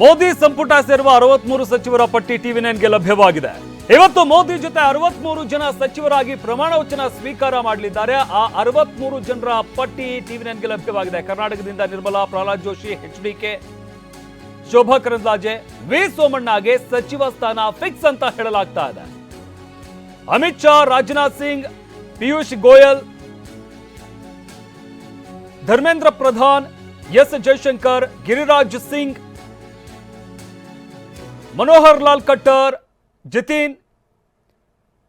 ಮೋದಿ ಸಂಪುಟ ಸೇರುವ ಅರವತ್ಮೂರು ಸಚಿವರ ಪಟ್ಟಿ ಟಿವಿ ನೈನ್ಗೆ ಲಭ್ಯವಾಗಿದೆ. ಇವತ್ತು ಮೋದಿ ಜೊತೆ ಅರವತ್ಮೂರು ಜನ ಸಚಿವರಾಗಿ ಪ್ರಮಾಣ ವಚನ ಸ್ವೀಕಾರ ಮಾಡಲಿದ್ದಾರೆ. ಆ ಅರವತ್ಮೂರು ಜನರ ಪಟ್ಟಿ ಟಿವಿ ನೈನ್ಗೆ ಲಭ್ಯವಾಗಿದೆ. ಕರ್ನಾಟಕದಿಂದ Nirmala, Pralhad Joshi H D K, Shobha Karandlaje, V ಸೋಮಣ್ಣಗೆ ಸಚಿವ ಸ್ಥಾನ ಫಿಕ್ಸ್ ಅಂತ ಹೇಳಲಾಗ್ತಾ ಇದೆ. ಅಮಿತ್ ಶಾ, ರಾಜನಾಥ್ ಸಿಂಗ್, ಪಿಯೂಷ್ ಗೋಯಲ್, ಧರ್ಮೇಂದ್ರ ಪ್ರಧಾನ್, ಎಸ್ ಜಯಶಂಕರ್ ಗಿರಿರಾಜ್ ಸಿಂಗ್ ಮನೋಹರ್ ಲಾಲ್ ಕಟ್ಟರ್, ಜತೀನ್.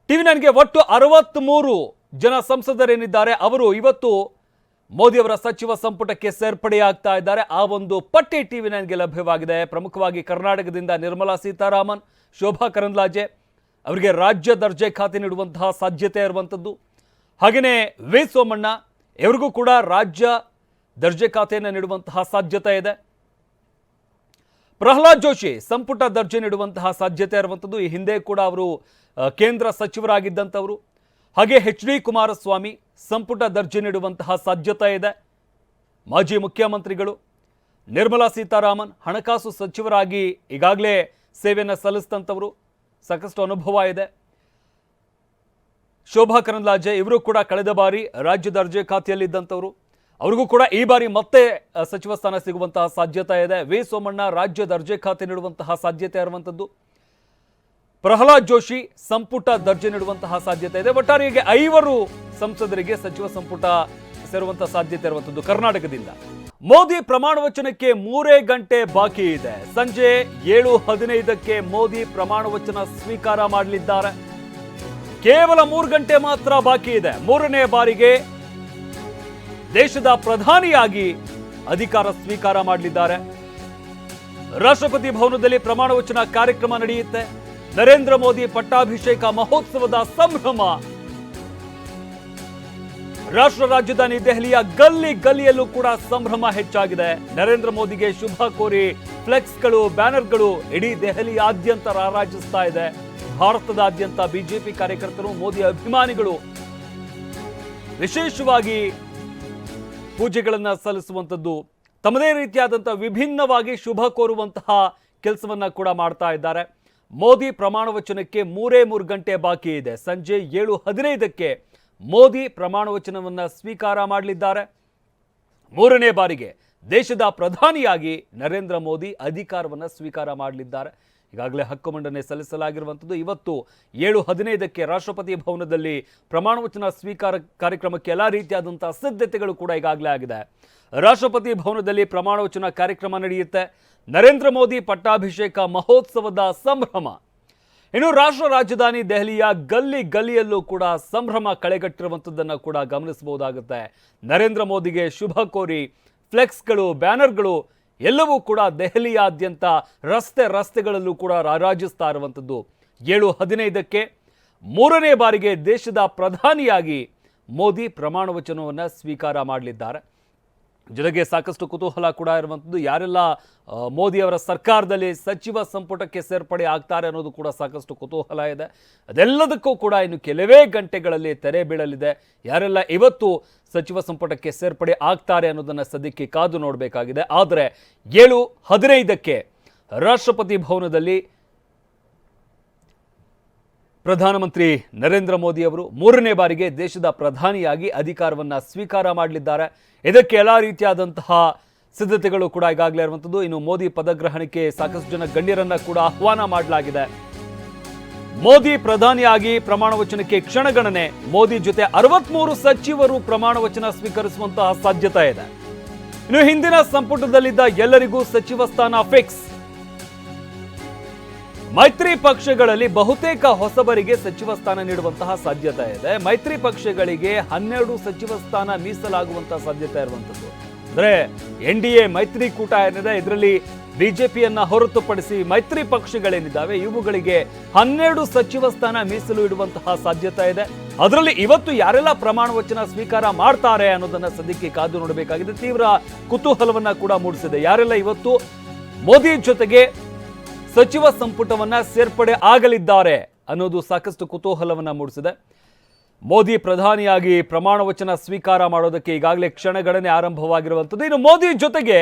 ಟಿವಿ ನೈನ್ಗೆ ಒಟ್ಟು ಅರವತ್ತ್ಮೂರು ಜನ ಸಂಸದರೇನಿದ್ದಾರೆ, ಅವರು ಇವತ್ತು ಮೋದಿಯವರ ಸಚಿವ ಸಂಪುಟಕ್ಕೆ ಸೇರ್ಪಡೆಯಾಗ್ತಾ ಇದ್ದಾರೆ. ಆ ಒಂದು ಪಟ್ಟಿ ಟಿವಿ ನೈನ್ಗೆ ಲಭ್ಯವಾಗಿದೆ. ಪ್ರಮುಖವಾಗಿ ಕರ್ನಾಟಕದಿಂದ ನಿರ್ಮಲಾ ಸೀತಾರಾಮನ್, ಶೋಭಾ ಕರಂದ್ಲಾಜೆ, ಅವರಿಗೆ ರಾಜ್ಯ ದರ್ಜೆ ಖಾತೆ ನೀಡುವಂತಹ ಸಾಧ್ಯತೆ ಇರುವಂಥದ್ದು. ಹಾಗೆಯೇ ವಿ ಸೋಮಣ್ಣ ಇವರಿಗೂ ಕೂಡ ರಾಜ್ಯ ದರ್ಜೆ ಖಾತೆಯನ್ನು ನೀಡುವಂತಹ ಸಾಧ್ಯತೆ ಇದೆ. ಪ್ರಹ್ಲಾದ್ ಜೋಶಿ ಸಂಪುಟ ದರ್ಜೆ ನೀಡುವಂತಹ ಸಾಧ್ಯತೆ ಇರುವಂಥದ್ದು ಈ ಹಿಂದೆ ಕೂಡ ಅವರು ಕೇಂದ್ರ ಸಚಿವರಾಗಿದ್ದಂಥವರು. ಹಾಗೆ ಎಚ್ ಡಿ ಕುಮಾರಸ್ವಾಮಿ ಸಂಪುಟ ದರ್ಜೆ ನೀಡುವಂತಹ ಸಾಧ್ಯತೆ ಇದೆ. ಮಾಜಿ ಮುಖ್ಯಮಂತ್ರಿಗಳು ನಿರ್ಮಲಾ ಸೀತಾರಾಮನ್ ಹಣಕಾಸು ಸಚಿವರಾಗಿ ಈಗಾಗಲೇ ಸೇವೆಯನ್ನು ಸಲ್ಲಿಸಿದಂಥವರು. ಸಾಕಷ್ಟು ಅನುಭವ ಇದೆ. ಶೋಭಾ ಕರಂದ್ಲಾಜೆ ಇವರು ಕೂಡ ಕಳೆದ ಬಾರಿ ರಾಜ್ಯ ದರ್ಜೆ ಖಾತೆಯಲ್ಲಿದ್ದಂಥವರು. ಅವ್ರಿಗೂ ಕೂಡ ಈ ಬಾರಿ ಮತ್ತೆ ಸಚಿವ ಸ್ಥಾನ ಸಿಗುವಂತಹ ಸಾಧ್ಯತೆ ಇದೆ. ವಿ ಸೋಮಣ್ಣ ರಾಜ್ಯ ದರ್ಜೆ ಖಾತೆ ನೀಡುವಂತಹ ಸಾಧ್ಯತೆ ಇರುವಂಥದ್ದು ಪ್ರಹ್ಲಾದ್ ಜೋಶಿ ಸಂಪುಟ ದರ್ಜೆ ನೀಡುವಂತಹ ಸಾಧ್ಯತೆ ಇದೆ. ಒಟ್ಟಾರೆಯಾಗಿ ಐವರು ಸಂಸದರಿಗೆ ಸಚಿವ ಸಂಪುಟ ಸೇರುವಂತಹ ಸಾಧ್ಯತೆ ಇರುವಂಥದ್ದು ಕರ್ನಾಟಕದಿಂದ. ಮೋದಿ ಪ್ರಮಾಣ ವಚನಕ್ಕೆ ಮೂರೇ ಗಂಟೆ ಬಾಕಿ ಇದೆ. ಸಂಜೆ ಏಳು ಹದಿನೈದಕ್ಕೆ ಮೋದಿ ಪ್ರಮಾಣ ವಚನ ಸ್ವೀಕಾರ ಮಾಡಲಿದ್ದಾರೆ. ಕೇವಲ ಮೂರು ಗಂಟೆ ಮಾತ್ರ ಬಾಕಿ ಇದೆ. ಮೂರನೇ ಬಾರಿಗೆ ದೇಶದ ಪ್ರಧಾನಿಯಾಗಿ ಅಧಿಕಾರ ಸ್ವೀಕಾರ ಮಾಡಲಿದ್ದಾರೆ. ರಾಷ್ಟ್ರಪತಿ ಭವನದಲ್ಲಿ ಪ್ರಮಾಣ ವಚನ ಕಾರ್ಯಕ್ರಮ ನಡೆಯುತ್ತೆ. ನರೇಂದ್ರ ಮೋದಿ ಪಟ್ಟಾಭಿಷೇಕ ಮಹೋತ್ಸವದ ಸಂಭ್ರಮ. ರಾಷ್ಟ್ರ ರಾಜಧಾನಿ ದೆಹಲಿಯ ಗಲ್ಲಿ ಗಲ್ಲಿಯಲ್ಲೂ ಕೂಡ ಸಂಭ್ರಮ ಹೆಚ್ಚಾಗಿದೆ. ನರೇಂದ್ರ ಮೋದಿಗೆ ಶುಭ ಕೋರಿ ಫ್ಲೆಕ್ಸ್ಗಳು, ಬ್ಯಾನರ್ಗಳು ಇಡೀ ದೆಹಲಿಯಾದ್ಯಂತ ರಾರಾಜಿಸ್ತಾ ಇದೆ. ಭಾರತದಾದ್ಯಂತ ಬಿಜೆಪಿ ಕಾರ್ಯಕರ್ತರು, ಮೋದಿ ಅಭಿಮಾನಿಗಳು ವಿಶೇಷವಾಗಿ ಪೂಜೆಗಳನ್ನ ಸಲ್ಲಿಸುವಂಥದ್ದು ತಮ್ಮದೇ ರೀತಿಯಾದಂಥ ವಿಭಿನ್ನವಾಗಿ ಶುಭ ಕೋರುವಂತಹ ಕೆಲಸವನ್ನು ಕೂಡ ಮಾಡ್ತಾ ಇದ್ದಾರೆ. ಮೋದಿ ಪ್ರಮಾಣ ವಚನಕ್ಕೆ ಮೂರೇ ಮೂರು ಗಂಟೆ ಬಾಕಿ ಇದೆ. ಸಂಜೆ ಏಳು ಹದಿನೈದಕ್ಕೆ ಮೋದಿ ಪ್ರಮಾಣ ವಚನವನ್ನು ಸ್ವೀಕಾರ ಮಾಡಲಿದ್ದಾರೆ. ಮೂರನೇ ಬಾರಿಗೆ ದೇಶದ ಪ್ರಧಾನಿಯಾಗಿ ನರೇಂದ್ರ ಮೋದಿ ಅಧಿಕಾರವನ್ನು ಸ್ವೀಕಾರ ಮಾಡಲಿದ್ದಾರೆ. ಈಗಾಗಲೇ ಹಕ್ಕು ಮಂಡನೆ ಸಲ್ಲಿಸಲಾಗಿರುವಂಥದ್ದು. ಇವತ್ತು ಏಳು ಹದಿನೈದಕ್ಕೆ ರಾಷ್ಟ್ರಪತಿ ಭವನದಲ್ಲಿ ಪ್ರಮಾಣ ವಚನ ಸ್ವೀಕಾರ ಕಾರ್ಯಕ್ರಮಕ್ಕೆ ಎಲ್ಲ ರೀತಿಯಾದಂಥ ಸಿದ್ಧತೆಗಳು ಕೂಡ ಈಗಾಗಲೇ ಆಗಿದೆ. ರಾಷ್ಟ್ರಪತಿ ಭವನದಲ್ಲಿ ಪ್ರಮಾಣ ವಚನ ಕಾರ್ಯಕ್ರಮ ನಡೆಯುತ್ತೆ. ನರೇಂದ್ರ ಮೋದಿ ಪಟ್ಟಾಭಿಷೇಕ ಮಹೋತ್ಸವದ ಸಂಭ್ರಮ. ಇನ್ನು ರಾಷ್ಟ್ರ ರಾಜಧಾನಿ ದೆಹಲಿಯ ಗಲ್ಲಿ ಗಲ್ಲಿಯಲ್ಲೂ ಕೂಡ ಸಂಭ್ರಮ ಕಳೆಗಟ್ಟಿರುವಂಥದ್ದನ್ನು ಕೂಡ ಗಮನಿಸಬಹುದಾಗುತ್ತೆ. ನರೇಂದ್ರ ಮೋದಿಗೆ ಶುಭ ಕೋರಿ ಫ್ಲೆಕ್ಸ್ಗಳು, ಬ್ಯಾನರ್ಗಳು ಎಲ್ಲವೂ ಕೂಡ ದೆಹಲಿಯಾದ್ಯಂತ ರಸ್ತೆ ರಸ್ತೆಗಳಲ್ಲೂ ಕೂಡ ರಾರಾಜಿಸ್ತಾ ಇರುವಂಥದ್ದು ಏಳು ಹದಿನೈದಕ್ಕೆ ಮೂರನೇ ಬಾರಿಗೆ ದೇಶದ ಪ್ರಧಾನಿಯಾಗಿ ಮೋದಿ ಪ್ರಮಾಣ ವಚನವನ್ನು ಸ್ವೀಕಾರ ಮಾಡಲಿದ್ದಾರೆ. ಜೊತೆಗೆ ಸಾಕಷ್ಟು ಕುತೂಹಲ ಕೂಡ ಇರುವಂಥದ್ದು. ಯಾರೆಲ್ಲ ಮೋದಿಯವರ ಸರ್ಕಾರದಲ್ಲಿ ಸಚಿವ ಸಂಪುಟಕ್ಕೆ ಸೇರ್ಪಡೆ ಆಗ್ತಾರೆ ಅನ್ನೋದು ಕೂಡ ಸಾಕಷ್ಟು ಕುತೂಹಲ ಇದೆ. ಅದೆಲ್ಲದಕ್ಕೂ ಕೂಡ ಇನ್ನು ಕೆಲವೇ ಗಂಟೆಗಳಲ್ಲಿ ತೆರೆ ಬೀಳಲಿದೆ. ಯಾರೆಲ್ಲ ಇವತ್ತು ಸಚಿವ ಸಂಪುಟಕ್ಕೆ ಸೇರ್ಪಡೆ ಆಗ್ತಾರೆ ಅನ್ನೋದನ್ನು ಸದ್ಯಕ್ಕೆ ಕಾದು ನೋಡಬೇಕಾಗಿದೆ. ಆದರೆ, ಏಳು ಹದಿನೈದಕ್ಕೆ ರಾಷ್ಟ್ರಪತಿ ಭವನದಲ್ಲಿ ಪ್ರಧಾನಮಂತ್ರಿ ನರೇಂದ್ರ ಮೋದಿ ಅವರು ಮೂರನೇ ಬಾರಿಗೆ ದೇಶದ ಪ್ರಧಾನಿಯಾಗಿ ಅಧಿಕಾರವನ್ನ ಸ್ವೀಕಾರ ಮಾಡಲಿದ್ದಾರೆ. ಇದಕ್ಕೆ ಎಲ್ಲ ರೀತಿಯಾದಂತಹ ಸಿದ್ಧತೆಗಳು ಕೂಡ ಈಗಾಗಲೇ ಇರುವಂಥದ್ದು. ಇನ್ನು ಮೋದಿ ಪದಗ್ರಹಣಕ್ಕೆ ಸಾಕಷ್ಟು ಜನ ಗಣ್ಯರನ್ನ ಕೂಡ ಆಹ್ವಾನ ಮಾಡಲಾಗಿದೆ. ಮೋದಿ ಪ್ರಧಾನಿಯಾಗಿ ಪ್ರಮಾಣ ವಚನಕ್ಕೆ ಕ್ಷಣಗಣನೆ. ಮೋದಿ ಜೊತೆ ಅರವತ್ಮೂರು ಸಚಿವರು ಪ್ರಮಾಣ ವಚನ ಸ್ವೀಕರಿಸುವಂತಹ ಸಾಧ್ಯತೆ ಇದೆ. ಇನ್ನು ಹಿಂದಿನ ಸಂಪುಟದಲ್ಲಿದ್ದ ಎಲ್ಲರಿಗೂ ಸಚಿವ ಸ್ಥಾನ ಫಿಕ್ಸ್. ಮೈತ್ರಿ ಪಕ್ಷಗಳಲ್ಲಿ ಬಹುತೇಕ ಹೊಸಬರಿಗೆ ಸಚಿವ ಸ್ಥಾನ ನೀಡುವಂತಹ ಸಾಧ್ಯತೆ ಇದೆ. ಮೈತ್ರಿ ಪಕ್ಷಗಳಿಗೆ ಹನ್ನೆರಡು ಸಚಿವ ಸ್ಥಾನ ಮೀಸಲಾಗುವಂತಹ ಸಾಧ್ಯತೆ ಇರುವಂತದ್ದು ಅಂದ್ರೆ ಎನ್ ಡಿ ಎ ಮೈತ್ರಿಕೂಟ ಏನಿದೆ, ಇದರಲ್ಲಿ ಬಿಜೆಪಿಯನ್ನ ಹೊರತುಪಡಿಸಿ ಮೈತ್ರಿ ಪಕ್ಷಗಳೇನಿದ್ದಾವೆ, ಇವುಗಳಿಗೆ ಹನ್ನೆರಡು ಸಚಿವ ಸ್ಥಾನ ಮೀಸಲು ಇಡುವಂತಹ ಸಾಧ್ಯತೆ ಇದೆ. ಅದರಲ್ಲಿ ಇವತ್ತು ಯಾರೆಲ್ಲ ಪ್ರಮಾಣ ವಚನ ಸ್ವೀಕಾರ ಮಾಡ್ತಾರೆ ಅನ್ನೋದನ್ನ ಸದ್ಯಕ್ಕೆ ಕಾದು ನೋಡಬೇಕಾಗಿದೆ. ತೀವ್ರ ಕುತೂಹಲವನ್ನ ಕೂಡ ಮೂಡಿಸಿದೆ. ಯಾರೆಲ್ಲ ಇವತ್ತು ಮೋದಿ ಜೊತೆಗೆ ಸಚಿವ ಸಂಪುಟವನ್ನ ಸೇರ್ಪಡೆ ಆಗಲಿದ್ದಾರೆ ಅನ್ನೋದು ಸಾಕಷ್ಟು ಕುತೂಹಲವನ್ನ ಮೂಡಿಸಿದೆ. ಮೋದಿ ಪ್ರಧಾನಿಯಾಗಿ ಪ್ರಮಾಣ ವಚನ ಸ್ವೀಕಾರ ಮಾಡೋದಕ್ಕೆ ಈಗಾಗಲೇ ಕ್ಷಣಗಣನೆ ಆರಂಭವಾಗಿರುವಂಥದ್ದು. ಇನ್ನು ಮೋದಿ ಜೊತೆಗೆ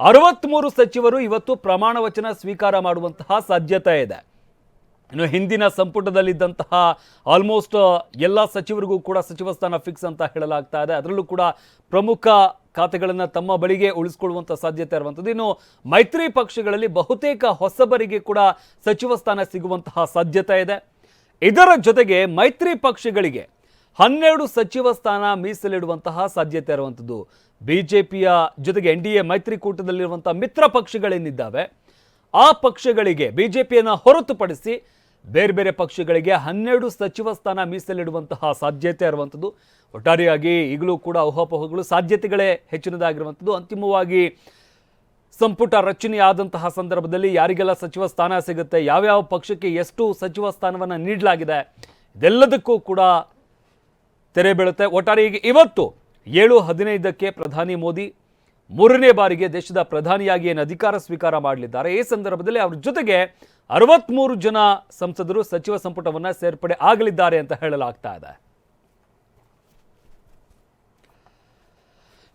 ಅರವತ್ಮೂರು ಸಚಿವರು ಇವತ್ತು ಪ್ರಮಾಣ ವಚನ ಸ್ವೀಕಾರ ಮಾಡುವಂತಹ ಸಾಧ್ಯತೆ ಇದೆ. ಇನ್ನು ಹಿಂದಿನ ಸಂಪುಟದಲ್ಲಿದ್ದಂತಹ ಆಲ್ಮೋಸ್ಟ್ ಎಲ್ಲ ಸಚಿವರಿಗೂ ಕೂಡ ಸಚಿವ ಸ್ಥಾನ ಫಿಕ್ಸ್ ಅಂತ ಹೇಳಲಾಗ್ತಾ ಇದೆ. ಅದರಲ್ಲೂ ಕೂಡ ಪ್ರಮುಖ ಖಾತೆಗಳನ್ನು ತಮ್ಮ ಬಳಿಗೆ ಉಳಿಸ್ಕೊಳ್ಳುವಂಥ ಸಾಧ್ಯತೆ ಇರುವಂಥದ್ದು. ಇನ್ನು ಮೈತ್ರಿ ಪಕ್ಷಗಳಲ್ಲಿ ಬಹುತೇಕ ಹೊಸಬರಿಗೆ ಕೂಡ ಸಚಿವ ಸ್ಥಾನ ಸಿಗುವಂತಹ ಸಾಧ್ಯತೆ ಇದೆ. ಇದರ ಜೊತೆಗೆ ಮೈತ್ರಿ ಪಕ್ಷಗಳಿಗೆ ಹನ್ನೆರಡು ಸಚಿವ ಸ್ಥಾನ ಮೀಸಲಿಡುವಂತಹ ಸಾಧ್ಯತೆ ಇರುವಂಥದ್ದು. ಬಿ ಜೆ ಪಿಯ ಜೊತೆಗೆ ಎನ್ ಡಿ ಎ ಮೈತ್ರಿಕೂಟದಲ್ಲಿರುವಂಥ ಮಿತ್ರ ಪಕ್ಷಗಳೇನಿದ್ದಾವೆ, ಆ ಪಕ್ಷಗಳಿಗೆ ಬಿ ಜೆ ಪಿಯನ್ನು ಹೊರತುಪಡಿಸಿ ಬೇರೆ ಬೇರೆ ಪಕ್ಷಗಳಿಗೆ ಹನ್ನೆರಡು ಸಚಿವ ಸ್ಥಾನ ಮೀಸಲಿಡುವಂತಹ ಸಾಧ್ಯತೆ ಇರುವಂಥದ್ದು. ಒಟ್ಟಾರೆಯಾಗಿ ಈಗಲೂ ಕೂಡ ಊಹಾಪೋಹಗಳು ಸಾಧ್ಯತೆಗಳೇ ಹೆಚ್ಚಿನದಾಗಿರುವಂಥದ್ದು. ಅಂತಿಮವಾಗಿ ಸಂಪುಟ ರಚನೆಯಾದಂತಹ ಸಂದರ್ಭದಲ್ಲಿ ಯಾರಿಗೆಲ್ಲ ಸಚಿವ ಸ್ಥಾನ ಸಿಗುತ್ತೆ, ಯಾವ್ಯಾವ ಪಕ್ಷಕ್ಕೆ ಎಷ್ಟು ಸಚಿವ ಸ್ಥಾನವನ್ನು ನೀಡಲಾಗಿದೆ, ಇದೆಲ್ಲದಕ್ಕೂ ಕೂಡ ತೆರೆ ಬೀಳುತ್ತೆ. ಒಟ್ಟಾರೆ ಈಗ ಇವತ್ತು ಏಳು ಹದಿನೈದಕ್ಕೆ ಪ್ರಧಾನಿ ಮೋದಿ ಮೂರನೇ ಬಾರಿಗೆ ದೇಶದ ಪ್ರಧಾನಿಯಾಗಿ ಏನು ಅಧಿಕಾರ ಸ್ವೀಕಾರ ಮಾಡಲಿದ್ದಾರೆ. ಈ ಸಂದರ್ಭದಲ್ಲಿ ಅವ್ರ ಜೊತೆಗೆ ಅರವತ್ಮೂರು ಜನ ಸಂಸದರು ಸಚಿವ ಸಂಪುಟವನ್ನು ಸೇರ್ಪಡೆ ಆಗಲಿದ್ದಾರೆ ಅಂತ ಹೇಳಲಾಗ್ತಾ ಇದೆ.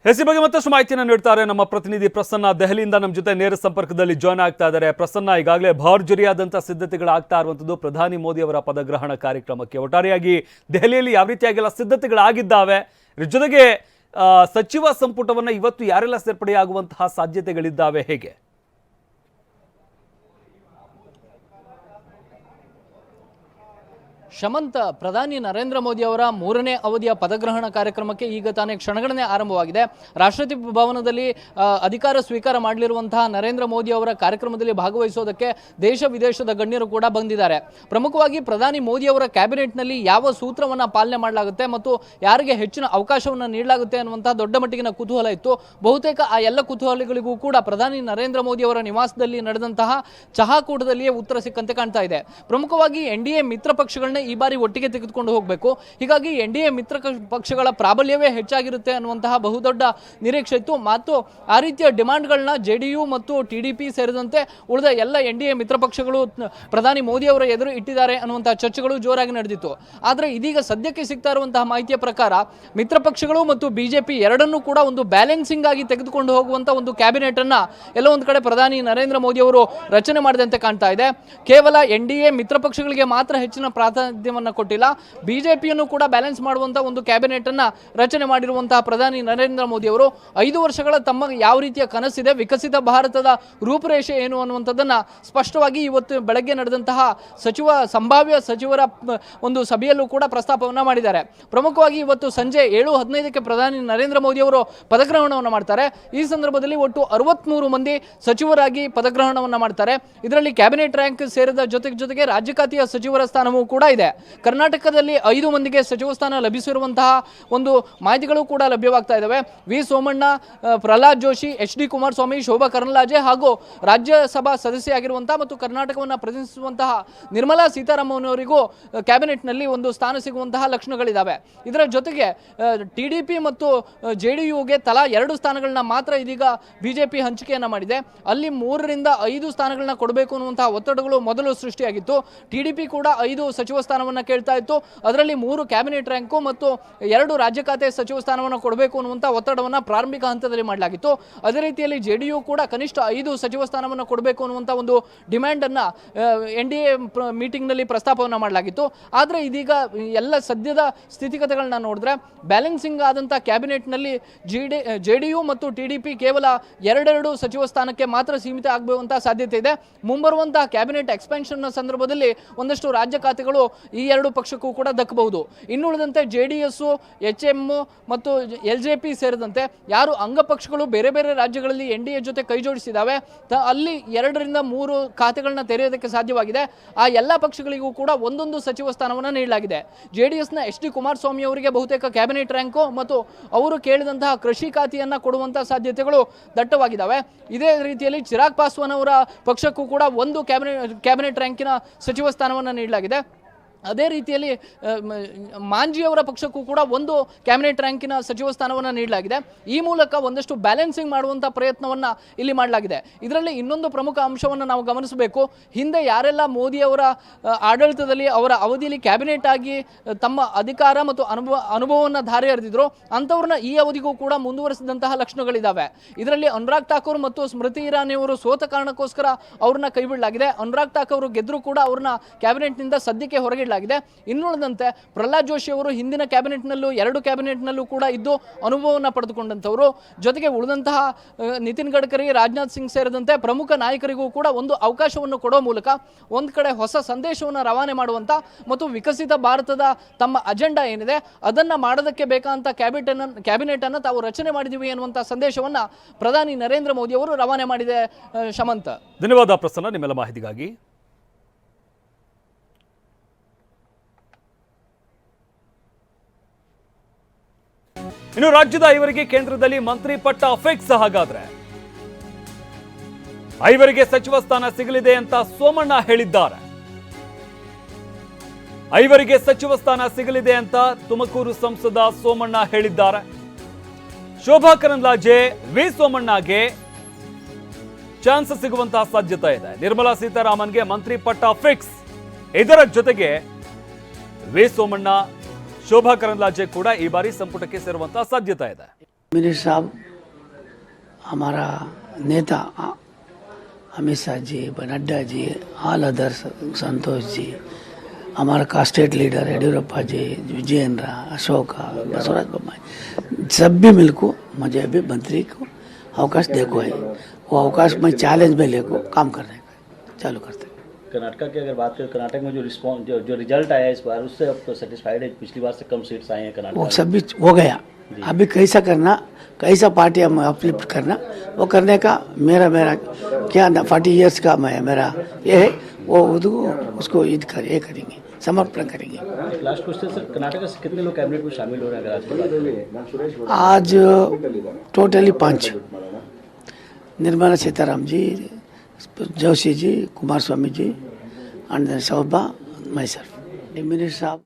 ಎಸಿ ಬಗ್ಗೆ ಮತ್ತಷ್ಟು ಮಾಹಿತಿಯನ್ನು ನೀಡ್ತಾರೆ. ನಮ್ಮ ಪ್ರತಿನಿಧಿ ಪ್ರಸನ್ನ ದೆಹಲಿಯಿಂದ ನಮ್ಮ ಜೊತೆ ನೇರ ಸಂಪರ್ಕದಲ್ಲಿ ಜಾಯ್ನ್ ಆಗ್ತಾ ಇದ್ದಾರೆ. ಪ್ರಸನ್ನ, ಈಗಾಗಲೇ ಭಾರ್ಜುರಿಯಾದಂಥ ಸಿದ್ಧತೆಗಳು ಆಗ್ತಾ ಇರುವಂಥದ್ದು ಪ್ರಧಾನಿ ಮೋದಿ ಅವರ ಪದಗ್ರಹಣ ಕಾರ್ಯಕ್ರಮಕ್ಕೆ. ಒಟ್ಟಾರೆಯಾಗಿ ದೆಹಲಿಯಲ್ಲಿ ಯಾವ ರೀತಿಯಾಗಿಲ್ಲ ಸಿದ್ಧತೆಗಳಾಗಿದ್ದಾವೆ, ಇದ್ರ ಜೊತೆಗೆ ಸಚಿವ ಸಂಪುಟವನ್ನು ಇವತ್ತು ಯಾರೆಲ್ಲ ಸೇರ್ಪಡೆಯಾಗುವಂತಹ ಸಾಧ್ಯತೆಗಳಿದ್ದಾವೆ, ಹೇಗೆ? ಶಮಂತ, ಪ್ರಧಾನಿ ನರೇಂದ್ರ ಮೋದಿ ಅವರ ಮೂರನೇ ಅವಧಿಯ ಪದಗ್ರಹಣ ಕಾರ್ಯಕ್ರಮಕ್ಕೆ ಈಗ ತಾನೇ ಕ್ಷಣಗಣನೆ ಆರಂಭವಾಗಿದೆ. ರಾಷ್ಟ್ರಪತಿ ಭವನದಲ್ಲಿ ಅಧಿಕಾರ ಸ್ವೀಕಾರ ಮಾಡಲಿರುವಂತಹ ನರೇಂದ್ರ ಮೋದಿ ಅವರ ಕಾರ್ಯಕ್ರಮದಲ್ಲಿ ಭಾಗವಹಿಸೋದಕ್ಕೆ ದೇಶ ವಿದೇಶದ ಗಣ್ಯರು ಕೂಡ ಬಂದಿದ್ದಾರೆ. ಪ್ರಮುಖವಾಗಿ ಪ್ರಧಾನಿ ಮೋದಿ ಅವರ ಕ್ಯಾಬಿನೆಟ್ನಲ್ಲಿ ಯಾವ ಸೂತ್ರವನ್ನು ಪಾಲನೆ ಮಾಡಲಾಗುತ್ತೆ ಮತ್ತು ಯಾರಿಗೆ ಹೆಚ್ಚಿನ ಅವಕಾಶವನ್ನು ನೀಡಲಾಗುತ್ತೆ ಅನ್ನುವಂತಹ ದೊಡ್ಡ ಮಟ್ಟಿಗಿನ ಕುತೂಹಲ ಇತ್ತು. ಬಹುತೇಕ ಆ ಎಲ್ಲ ಕುತೂಹಲಗಳಿಗೂ ಕೂಡ ಪ್ರಧಾನಿ ನರೇಂದ್ರ ಮೋದಿ ಅವರ ನಿವಾಸದಲ್ಲಿ ನಡೆದಂತಹ ಚಹಾಕೂಟದಲ್ಲಿಯೇ ಉತ್ತರ ಸಿಕ್ಕಂತೆ ಕಾಣ್ತಾ ಇದೆ. ಪ್ರಮುಖವಾಗಿ ಎನ್ ಡಿ ಎ ಮಿತ್ರ ಪಕ್ಷಗಳನ್ನ ಈ ಬಾರಿ ಒಟ್ಟಿಗೆ ತೆಗೆದುಕೊಂಡು ಹೋಗಬೇಕು. ಹೀಗಾಗಿ ಎನ್ ಡಿ ಎ ಮಿತ್ರ ಪಕ್ಷಗಳ ಪ್ರಾಬಲ್ಯವೇ ಹೆಚ್ಚಾಗಿರುತ್ತೆ ಅನ್ನುವಂತಹ ಬಹುದೊಡ್ಡ ನಿರೀಕ್ಷೆ ಇತ್ತು. ಮತ್ತು ಆ ರೀತಿಯ ಡಿಮಾಂಡ್ಗಳನ್ನ ಜೆ ಡಿ ಯು ಮತ್ತು ಟಿ ಡಿ ಪಿ ಸೇರಿದಂತೆ ಉಳಿದ ಎಲ್ಲ ಎನ್ ಡಿ ಎ ಮಿತ್ರ ಪಕ್ಷಗಳು ಪ್ರಧಾನಿ ಮೋದಿ ಅವರ ಎದುರು ಇಟ್ಟಿದ್ದಾರೆ ಅನ್ನುವಂತಹ ಚರ್ಚೆಗಳು ಜೋರಾಗಿ ನಡೆದಿತ್ತು. ಆದರೆ ಇದೀಗ ಸದ್ಯಕ್ಕೆ ಸಿಗ್ತಾ ಇರುವಂತಹ ಮಾಹಿತಿಯ ಪ್ರಕಾರ ಮಿತ್ರ ಪಕ್ಷಗಳು ಮತ್ತು ಬಿಜೆಪಿ ಎರಡನ್ನೂ ಕೂಡ ಒಂದು ಬ್ಯಾಲೆನ್ಸಿಂಗ್ ಆಗಿ ತೆಗೆದುಕೊಂಡು ಹೋಗುವಂತ ಒಂದು ಕ್ಯಾಬಿನೆಟ್ ಅನ್ನ ಎಲ್ಲ ಒಂದು ಕಡೆ ಪ್ರಧಾನಿ ನರೇಂದ್ರ ಮೋದಿ ಅವರು ರಚನೆ ಮಾಡಿದಂತೆ ಕಾಣ್ತಾ ಇದೆ. ಕೇವಲ ಎನ್ ಡಿ ಎ ಮಿತ್ರ ಪಕ್ಷಗಳಿಗೆ ಮಾತ್ರ ಹೆಚ್ಚಿನ ಪ್ರಾತಿನಿಧ್ಯವನ್ನ ಕೊಟ್ಟಿಲ್ಲ. ಬಿಜೆಪಿಯನ್ನು ಕೂಡ ಬ್ಯಾಲೆನ್ಸ್ ಮಾಡುವಂಥ ಒಂದು ಕ್ಯಾಬಿನೆಟ್ ಅನ್ನ ರಚನೆ ಮಾಡಿರುವಂತಹ ಪ್ರಧಾನಿ ನರೇಂದ್ರ ಮೋದಿ ಅವರು ಐದು ವರ್ಷಗಳ ತಮ್ಮ ಯಾವ ರೀತಿಯ ಕನಸಿದೆ, ವಿಕಸಿತ ಭಾರತದ ರೂಪುರೇಷೆ ಏನು ಅನ್ನುವಂಥದ್ದನ್ನು ಸ್ಪಷ್ಟವಾಗಿ ಇವತ್ತು ಬೆಳಗ್ಗೆ ನಡೆದಂತಹ ಸಚಿವ, ಸಂಭಾವ್ಯ ಸಚಿವರ ಒಂದು ಸಭೆಯಲ್ಲೂ ಕೂಡ ಪ್ರಸ್ತಾಪವನ್ನು ಮಾಡಿದ್ದಾರೆ. ಪ್ರಮುಖವಾಗಿ ಇವತ್ತು ಸಂಜೆ ಏಳು ಹದಿನೈದಕ್ಕೆ ಪ್ರಧಾನಿ ನರೇಂದ್ರ ಮೋದಿ ಅವರು ಪದಗ್ರಹಣವನ್ನು ಮಾಡ್ತಾರೆ. ಈ ಸಂದರ್ಭದಲ್ಲಿ ಒಟ್ಟು ಅರವತ್ಮೂರು ಮಂದಿ ಸಚಿವರಾಗಿ ಪದಗ್ರಹಣವನ್ನು ಮಾಡ್ತಾರೆ. ಇದರಲ್ಲಿ ಕ್ಯಾಬಿನೆಟ್ ರ್ಯಾಂಕ್ ಸೇರಿದ ಜೊತೆಗೆ ಜೊತೆಗೆ ರಾಜ್ಯ ಖಾತೆಯ ಸಚಿವರ ಸ್ಥಾನವೂ ಕೂಡ ಇದೆ. ಕರ್ನಾಟಕದಲ್ಲಿ ಐದು ಮಂದಿಗೆ ಸಚಿವ ಸ್ಥಾನ ಲಭಿಸಿರುವಂತಹ ಒಂದು ಮಾಹಿತಿಗಳು ಕೂಡ ಲಭ್ಯವಾಗ್ತಾ ಇದ್ದಾವೆ V Somanna Pralhad Joshi, H D Kumaraswamy, Shobha Karandlaje ಹಾಗೂ ರಾಜ್ಯಸಭಾ ಸದಸ್ಯೆಯಾಗಿರುವಂತಹ ಮತ್ತು ಕರ್ನಾಟಕವನ್ನು ಪ್ರತಿನಿಧಿಸುವಂತಹ ನಿರ್ಮಲಾ ಸೀತಾರಾಮನ್ ಅವರಿಗೂ ಕ್ಯಾಬಿನೆಟ್ನಲ್ಲಿ ಒಂದು ಸ್ಥಾನ ಸಿಗುವಂತಹ ಲಕ್ಷಣಗಳಿದ್ದಾವೆ ಇದರ ಜೊತೆಗೆ ಟಿ ಡಿ ಪಿ ಮತ್ತು ಜೆ ಡಿ ಯುಗೆ ತಲಾ ಎರಡು ಸ್ಥಾನಗಳನ್ನ ಮಾತ್ರ ಇದೀಗ ಬಿಜೆಪಿ ಹಂಚಿಕೆಯನ್ನ ಮಾಡಿದೆ. ಅಲ್ಲಿ ಮೂರರಿಂದ ಐದು ಸ್ಥಾನಗಳನ್ನ ಕೊಡಬೇಕು ಅನ್ನುವಂತಹ ಒತ್ತಡಗಳು ಮೊದಲು ಸೃಷ್ಟಿಯಾಗಿತ್ತು. ಟಿ ಡಿ ಪಿ ಕೂಡ ಐದು ಸಚಿವ ಸ್ಥಾನವನ್ನ ಕೇಳ್ತಾ ಇತ್ತು. ಅದರಲ್ಲಿ ಮೂರು ಕ್ಯಾಬಿನೆಟ್ ರ್ಯಾಂಕು ಮತ್ತು ಎರಡು ರಾಜ್ಯ ಖಾತೆ ಸಚಿವ ಸ್ಥಾನವನ್ನು ಕೊಡಬೇಕು ಅನ್ನುವಂಥ ಒತ್ತಡವನ್ನು ಪ್ರಾರಂಭಿಕ ಹಂತದಲ್ಲಿ ಮಾಡಲಾಗಿತ್ತು. ಅದೇ ರೀತಿಯಲ್ಲಿ ಜೆ ಕೂಡ ಕನಿಷ್ಠ ಐದು ಸಚಿವ ಸ್ಥಾನವನ್ನು ಕೊಡಬೇಕು ಅನ್ನುವಂಥ ಒಂದು ಡಿಮ್ಯಾಂಡನ್ನು ಎನ್ ಡಿ ಎ ಮೀಟಿಂಗ್ನಲ್ಲಿ ಪ್ರಸ್ತಾಪವನ್ನು ಮಾಡಲಾಗಿತ್ತು. ಆದರೆ ಇದೀಗ ಎಲ್ಲ ಸದ್ಯದ ಸ್ಥಿತಿಗತಿಗಳನ್ನ ನೋಡಿದ್ರೆ ಬ್ಯಾಲೆನ್ಸಿಂಗ್ ಆದಂಥ ಕ್ಯಾಬಿನೆಟ್ನಲ್ಲಿ ಜಿ ಡಿ ಜೆ ಡಿ ಮತ್ತು ಟಿ ಡಿ ಪಿ ಕೇವಲ ಎರಡೆರಡು ಸಚಿವ ಸ್ಥಾನಕ್ಕೆ ಮಾತ್ರ ಸೀಮಿತ ಆಗಬೇಕಂತ ಸಾಧ್ಯತೆ ಇದೆ. ಮುಂಬರುವಂತಹ ಕ್ಯಾಬಿನೆಟ್ ಎಕ್ಸ್ಪೆನ್ಷನ್ನ ಸಂದರ್ಭದಲ್ಲಿ ಒಂದಷ್ಟು ರಾಜ್ಯ ಖಾತೆಗಳು ಈ ಎರಡು ಪಕ್ಷಕ್ಕೂ ಕೂಡ ದಕ್ಕಬಹುದು. ಇನ್ನುಳಿದಂತೆ J D S H M ಮತ್ತು ಎಲ್ ಜೆ ಪಿ ಸೇರಿದಂತೆ ಯಾರು ಅಂಗಪಕ್ಷಗಳು ಬೇರೆ ಬೇರೆ ರಾಜ್ಯಗಳಲ್ಲಿ ಎನ್ ಡಿ ಎ ಜೊತೆ ಕೈ ಜೋಡಿಸಿದ್ದಾವೆ, ತ ಅಲ್ಲಿ ಎರಡರಿಂದ ಮೂರು ಖಾತೆಗಳನ್ನ ತೆರೆಯೋದಕ್ಕೆ ಸಾಧ್ಯವಾಗಿದೆ. ಆ ಎಲ್ಲ ಪಕ್ಷಗಳಿಗೂ ಕೂಡ ಒಂದೊಂದು ಸಚಿವ ಸ್ಥಾನವನ್ನು ನೀಡಲಾಗಿದೆ. ಜೆ ಡಿ ಎಸ್ನ ಎಚ್ ಡಿ ಕುಮಾರಸ್ವಾಮಿ ಅವರಿಗೆ ಬಹುತೇಕ ಕ್ಯಾಬಿನೆಟ್ ರ್ಯಾಂಕು ಮತ್ತು ಅವರು ಕೇಳಿದಂತಹ ಕೃಷಿ ಖಾತೆಯನ್ನು ಕೊಡುವಂತಹ ಸಾಧ್ಯತೆಗಳು ದಟ್ಟವಾಗಿದ್ದಾವೆ. ಇದೇ ರೀತಿಯಲ್ಲಿ ಚಿರಾಗ್ ಪಾಸ್ವಾನ್ ಅವರ ಪಕ್ಷಕ್ಕೂ ಕೂಡ ಒಂದು ಕ್ಯಾಬಿನೆಟ್ ಕ್ಯಾಬಿನೆಟ್ ರ್ಯಾಂಕಿನ ಸಚಿವ ಸ್ಥಾನವನ್ನು ನೀಡಲಾಗಿದೆ. ಅದೇ ರೀತಿಯಲ್ಲಿ ಮಾಂಜಿಯವರ ಪಕ್ಷಕ್ಕೂ ಕೂಡ ಒಂದು ಕ್ಯಾಬಿನೆಟ್ ರ್ಯಾಂಕಿನ ಸಚಿವ ಸ್ಥಾನವನ್ನು ನೀಡಲಾಗಿದೆ. ಈ ಮೂಲಕ ಒಂದಷ್ಟು ಬ್ಯಾಲೆನ್ಸಿಂಗ್ ಮಾಡುವಂಥ ಪ್ರಯತ್ನವನ್ನು ಇಲ್ಲಿ ಮಾಡಲಾಗಿದೆ. ಇದರಲ್ಲಿ ಇನ್ನೊಂದು ಪ್ರಮುಖ ಅಂಶವನ್ನು ನಾವು ಗಮನಿಸಬೇಕು. ಹಿಂದೆ ಯಾರೆಲ್ಲ ಮೋದಿಯವರ ಆಡಳಿತದಲ್ಲಿ ಅವರ ಅವಧಿಯಲ್ಲಿ ಕ್ಯಾಬಿನೆಟ್ ಆಗಿ ತಮ್ಮ ಅಧಿಕಾರ ಮತ್ತು ಅನುಭವ, ಅನುಭವವನ್ನು ಧಾರೆ ಎರೆದಿದ್ರು, ಅಂಥವ್ರನ್ನ ಈ ಅವಧಿಗೂ ಕೂಡ ಮುಂದುವರೆಸಿದಂತಹ ಲಕ್ಷಣಗಳಿದ್ದಾವೆ ಇದರಲ್ಲಿ ಅನುರಾಗ್ ಠಾಕೂರ್ ಮತ್ತು ಸ್ಮೃತಿ ಇರಾನಿಯವರು ಸೋತ ಕಾರಣಕ್ಕೋಸ್ಕರ ಅವ್ರನ್ನ ಕೈಬಿಡಲಾಗಿದೆ ಅನುರಾಗ್ ಠಾಕೂರ್ ಗೆದ್ದರೂ ಕೂಡ ಅವ್ರನ್ನ ಕ್ಯಾಬಿನೆಟ್ನಿಂದ ಸದ್ಯಕ್ಕೆ ಹೊರಗಿಡಲಾಗಿದೆ. ಇನ್ನುಳಿದಂತೆ ಪ್ರಹ್ಲಾದ್ ಜೋಶಿ ಅವರು ಹಿಂದಿನ ಕ್ಯಾಬಿನೆಟ್ನಲ್ಲೂ ಎರಡು ಕ್ಯಾಬಿನೆಟ್ನಲ್ಲೂ ಕೂಡ ಇದ್ದು ಅನುಭವವನ್ನು ಪಡೆದುಕೊಂಡಂಥವರು. ಜೊತೆಗೆ ಉಳಿದಂತಹ ನಿತಿನ್ ಗಡ್ಕರಿ, ರಾಜನಾಥ್ ಸಿಂಗ್ ಸೇರಿದಂತೆ ಪ್ರಮುಖ ನಾಯಕರಿಗೂ ಕೂಡ ಒಂದು ಅವಕಾಶವನ್ನು ಕೊಡೋ ಮೂಲಕ ಒಂದು ಕಡೆ ಹೊಸ ಸಂದೇಶವನ್ನು ರವಾನೆ ಮಾಡುವಂಥ ಮತ್ತು ವಿಕಸಿತ ಭಾರತದ ತಮ್ಮ ಅಜೆಂಡಾ ಏನಿದೆ, ಅದನ್ನು ಮಾಡೋದಕ್ಕೆ ಬೇಕಾದಂಥ ಕ್ಯಾಬಿನೆಟನ್ನು ಕ್ಯಾಬಿನೆಟನ್ನು ತಾವು ರಚನೆ ಮಾಡಿದ್ದೀವಿ ಅನ್ನುವಂಥ ಸಂದೇಶವನ್ನು ಪ್ರಧಾನಿ ನರೇಂದ್ರ ಮೋದಿ ಅವರು ರವಾನೆ ಮಾಡಿದೆ ಶಮಂತ್. ಧನ್ಯವಾದ ಪ್ರಸನ್ನ, ನಿಮ್ಮೆಲ್ಲ ಮಾಹಿತಿಗಾಗಿ. ಇನ್ನು ರಾಜ್ಯದ ಐವರಿಗೆ ಕೇಂದ್ರದಲ್ಲಿ ಮಂತ್ರಿ ಪಟ್ಟ ಫಿಕ್ಸ್ ಹಾಗಾದ್ರೆ. ಐವರಿಗೆ ಸಚಿವ ಸ್ಥಾನ ಸಿಗಲಿದೆ ಅಂತ ಸೋಮಣ್ಣ ಹೇಳಿದ್ದಾರೆ. ಐವರಿಗೆ ಸಚಿವ ಸ್ಥಾನ ಸಿಗಲಿದೆ ಅಂತ ತುಮಕೂರು ಸಂಸದ ಸೋಮಣ್ಣ ಹೇಳಿದ್ದಾರೆ. ಶೋಭಾ ಕರಂದ್ಲಾಜೆ ವಿ ಸೋಮಣ್ಣಗೆ ಚಾನ್ಸ್ ಸಿಗುವಂತಹ ಸಾಧ್ಯತೆ ಇದೆ. ನಿರ್ಮಲಾ ಸೀತಾರಾಮನ್ಗೆ ಮಂತ್ರಿ ಪಟ್ಟ ಫಿಕ್ಸ್ ಇದರ ಜೊತೆಗೆ ವಿ ಸೋಮಣ್ಣ ಶೋಭಾ ಕರಂದ್ಲಾಜೆ ಕೂಡ ಈ ಬಾರಿ ಸಂಪುಟಕ್ಕೆ ಸೇರುವಂತಹ ಸಾಧ್ಯತೆ ಇದೆ मिनिस्टर साहब हमारा नेता अ- अमित शाह जी नड्डा जी ऑल अदर्स संतोष जी हमारा का स्टेट लीडर येडियुरप्पा जी विजयेंद्र अशोक बसवराज बोम्माई सब भी मिलको मुझे अभी मंत्री को अवकाश देखो है वो अवकाश में चैलेंज में लेको काम करने का चालू करते हैं। कर्नाटक की अगर बात करें कर्नाटक में जो रिस्पॉन्स जो, जो रिज़ल्ट आया इस बार उससे अब तो सेटिस्फाइड है। पिछली बार से कम सीट्स आए हैं कर्नाटक वो सब भी हो गया। अभी कैसा करना कैसा पार्टी हम अपलिफ्ट करना वो करने का मेरा मेरा क्या फोर्टी इयर्स का मैं मेरा ये है। वो उसको उसको ईद कर ये करेंगे समर्पण करेंगे। लास्ट क्वेश्चन सर कर्नाटक से कितने लोग कैबिनेट में शामिल हो रहे हैं आज टोटली पाँच। Nirmala Sitaram ji Joshi ji, Kumar Swami ji, and then Saubha, myself. The minister